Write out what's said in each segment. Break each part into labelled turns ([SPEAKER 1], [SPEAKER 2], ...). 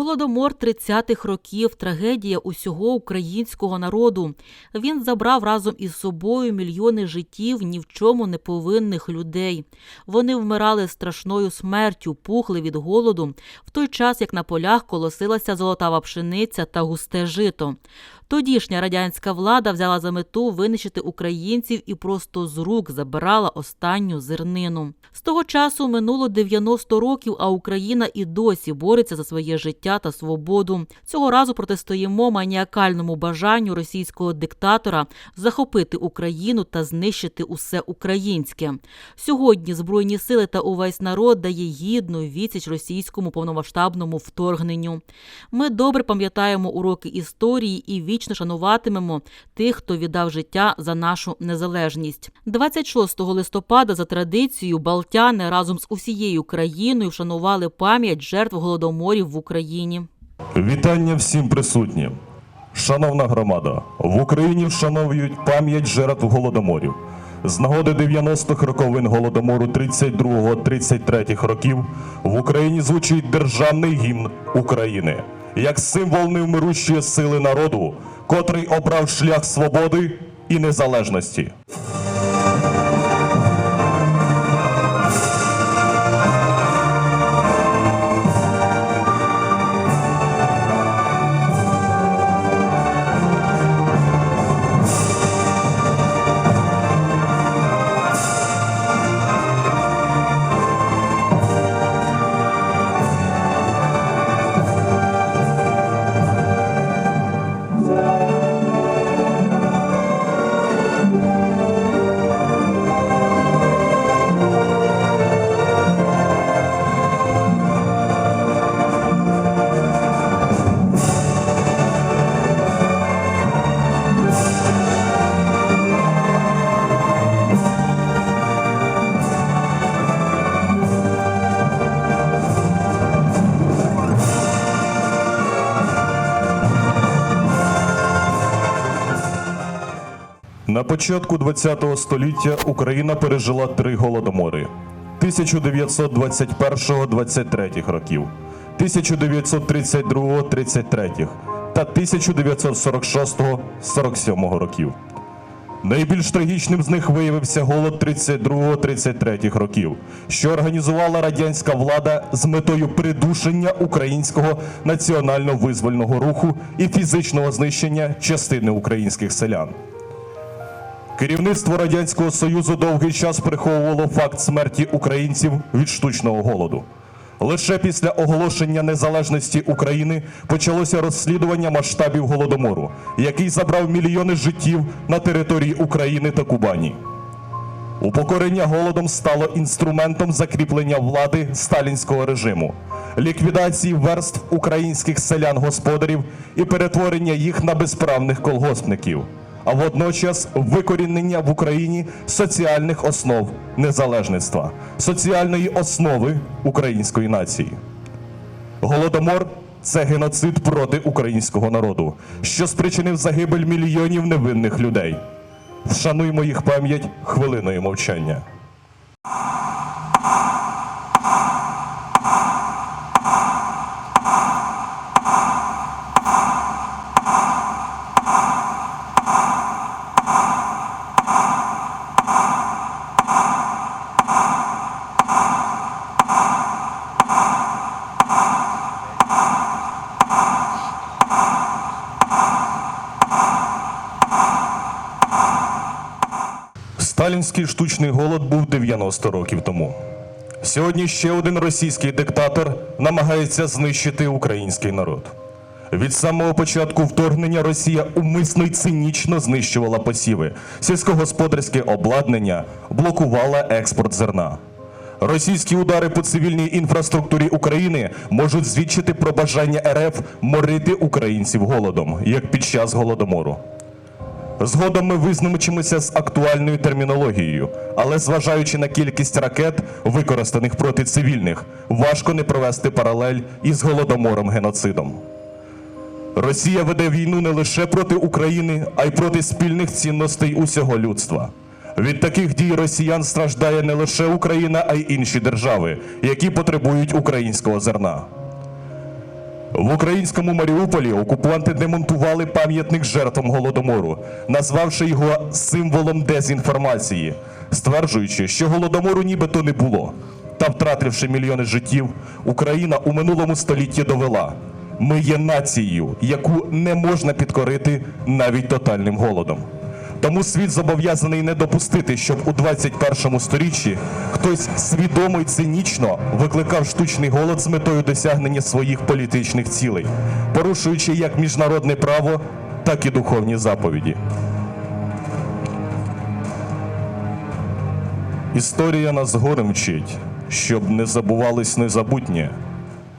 [SPEAKER 1] Голодомор 30-х років трагедія усього українського народу. Він забрав разом із собою мільйони життів ні в чому не повинних людей. Вони вмирали страшною смертю, пухли від голоду, в той час як на полях колосилася золотава пшениця та густе жито. Тодішня радянська влада взяла за мету винищити українців і просто з рук забирала останню зернину. З того часу минуло 90 років, а Україна і досі бореться за своє життя та свободу. Цього разу протистоїмо маніакальному бажанню російського диктатора захопити Україну та знищити усе українське. Сьогодні збройні сили та увесь народ дає гідну відсіч російському повномасштабному вторгненню. Ми добре пам'ятаємо уроки історії і вічно шануватимемо тих, хто віддав життя за нашу незалежність. 26 листопада за традицією балтяни разом з усією країною вшанували пам'ять жертв голодоморів в Україні.
[SPEAKER 2] Вітання всім присутнім. Шановна громада, в Україні вшановують пам'ять жертв голодоморів. З нагоди 90-х роковин голодомору 32-33 років в Україні звучить державний гімн України як символ невмирущої сили народу, котрий обрав шлях свободи і незалежності. Початку ХХ століття Україна пережила три голодомори 1921-23 років, 1932-33 та 1946-47 років. Найбільш трагічним з них виявився голод 32-33 років, що організувала радянська влада з метою придушення українського національно-визвольного руху і фізичного знищення частини українських селян. Керівництво Радянського Союзу довгий час приховувало факт смерті українців від штучного голоду. Лише після оголошення незалежності України почалося розслідування масштабів голодомору, який забрав мільйони життів на території України та Кубані. Упокорення голодом стало інструментом закріплення влади сталінського режиму, ліквідації верств українських селян-господарів і перетворення їх на безправних колгоспників, а водночас викорінення в Україні соціальних основ незалежництва, соціальної основи української нації. Голодомор це геноцид проти українського народу, що спричинив загибель мільйонів невинних людей. Вшануймо їх пам'ять хвилиною мовчання. Сталінський штучний голод був 90 років тому. Сьогодні ще один російський диктатор намагається знищити український народ. Від самого початку вторгнення Росія умисно й цинічно знищувала посіви, сільськогосподарське обладнання, блокувала експорт зерна. Російські удари по цивільній інфраструктурі України можуть свідчити про бажання РФ морити українців голодом, як під час голодомору. Згодом ми визначимося з актуальною термінологією, але зважаючи на кількість ракет, використаних проти цивільних, важко не провести паралель із голодомором геноцидом. Росія веде війну не лише проти України, а й проти спільних цінностей усього людства. Від таких дій росіян страждає не лише Україна, а й інші держави, які потребують українського зерна. В українському Маріуполі окупанти демонтували пам'ятник жертвам голодомору, назвавши його символом дезінформації, стверджуючи, що голодомору нібито не було. Та втративши мільйони життів, Україна у минулому столітті довела: ми є нацією, яку не можна підкорити навіть тотальним голодом. Тому світ зобов'язаний не допустити, щоб у 21 сторіччі хтось свідомо й цинічно викликав штучний голод з метою досягнення своїх політичних цілей, порушуючи як міжнародне право, так і духовні заповіді. Історія нас горем вчить, щоб не забувалось незабутнє,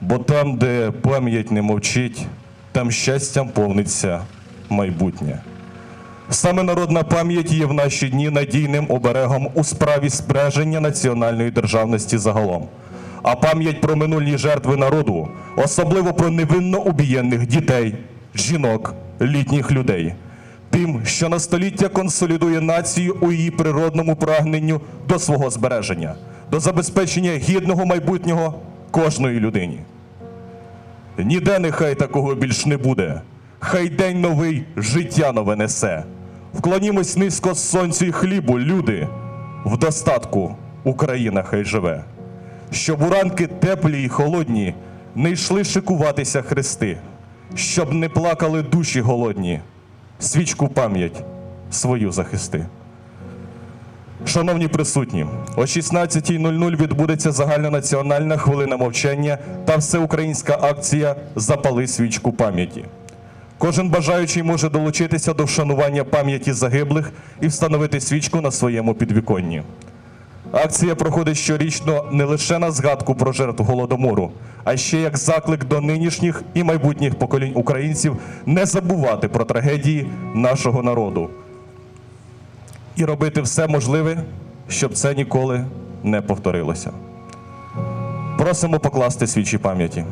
[SPEAKER 2] бо там, де пам'ять не мовчить, там щастям повниться майбутнє. Саме народна пам'ять є в наші дні надійним оберегом у справі збереження національної державності загалом. А пам'ять про минулі жертви народу, особливо про невинно убієнних дітей, жінок, літніх людей, тим, що на століття консолідує націю у її природному прагненню до свого збереження, до забезпечення гідного майбутнього кожної людині. Ніде нехай такого більш не буде. Хай день новий життя нове несе. Вклонімось низько сонцю й хлібу, люди. В достатку Україна хай живе. Щоб у ранки теплі й холодні не йшли шикуватися хрести, щоб не плакали душі голодні, свічку пам'ять свою захисти. Шановні присутні, о 16.00 відбудеться загальнонаціональна хвилина мовчання та всеукраїнська акція Запали свічку пам'яті. Кожен бажаючий може долучитися до вшанування пам'яті загиблих і встановити свічку на своєму підвіконні. Акція проходить щорічно не лише на згадку про жертв голодомору, а ще як заклик до нинішніх і майбутніх поколінь українців не забувати про трагедії нашого народу і робити все можливе, щоб це ніколи не повторилося. Просимо покласти свічі пам'яті.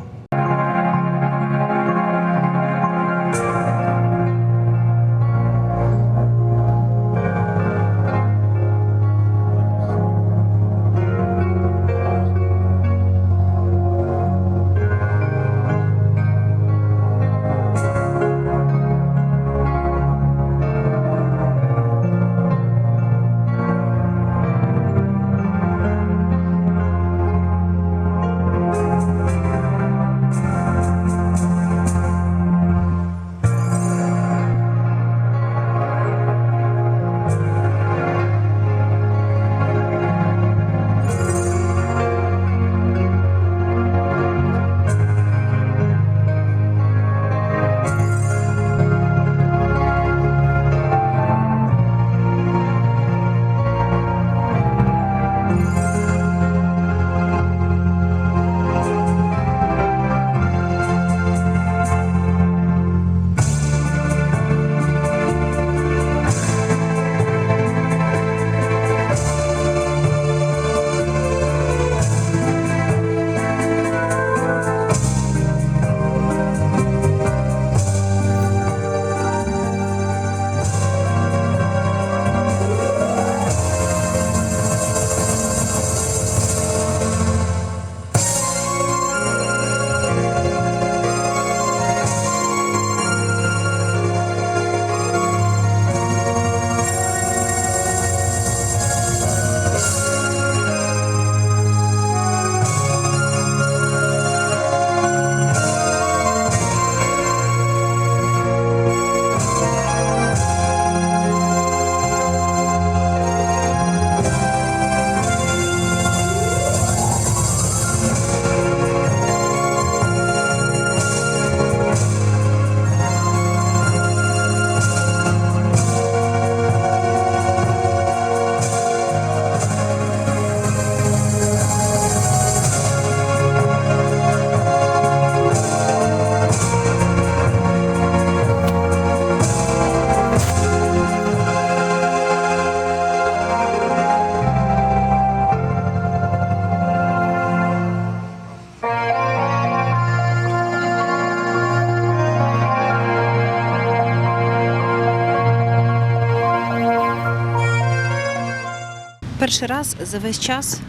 [SPEAKER 3] Перший раз за весь час,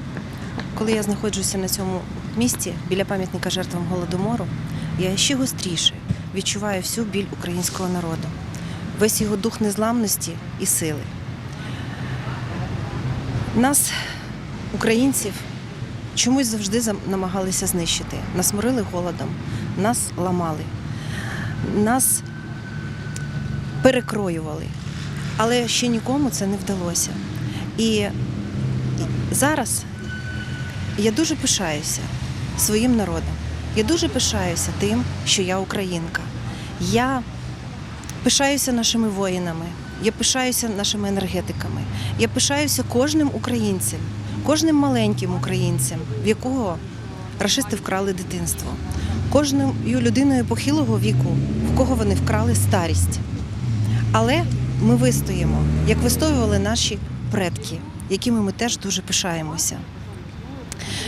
[SPEAKER 3] коли я знаходжуся на цьому місці біля пам'ятника жертвам голодомору, я ще гостріше відчуваю всю біль українського народу, весь його дух незламності і сили. Нас, українців, чомусь завжди намагалися знищити. Нас морили голодом, нас ламали, нас перекроювали. Але ще нікому це не вдалося. І зараз я дуже пишаюся своїм народом. Я дуже пишаюся тим, що я українка. Я пишаюся нашими воїнами, я пишаюся нашими енергетиками, я пишаюся кожним українцем, кожним маленьким українцем, в якого рашисти вкрали дитинство, кожною людиною похилого віку, в кого вони вкрали старість. Але ми вистоїмо, як вистоювали наші предки, якими ми теж дуже пишаємося.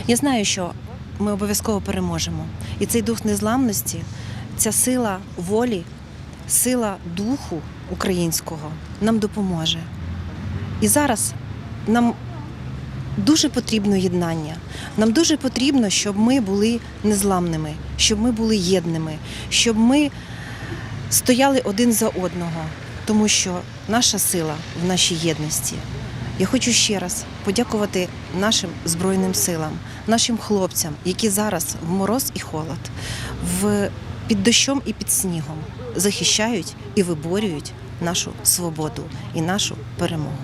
[SPEAKER 3] Я знаю, що ми обов'язково переможемо. І цей дух незламності, ця сила волі, сила духу українського нам допоможе. І зараз нам дуже потрібно єднання. Нам дуже потрібно, щоб ми були незламними, щоб ми були єдними, щоб ми стояли один за одного, тому що наша сила в нашій єдності. Я хочу ще раз подякувати нашим збройним силам, нашим хлопцям, які зараз в мороз і холод, в під дощом і під снігом захищають і виборюють нашу свободу і нашу перемогу.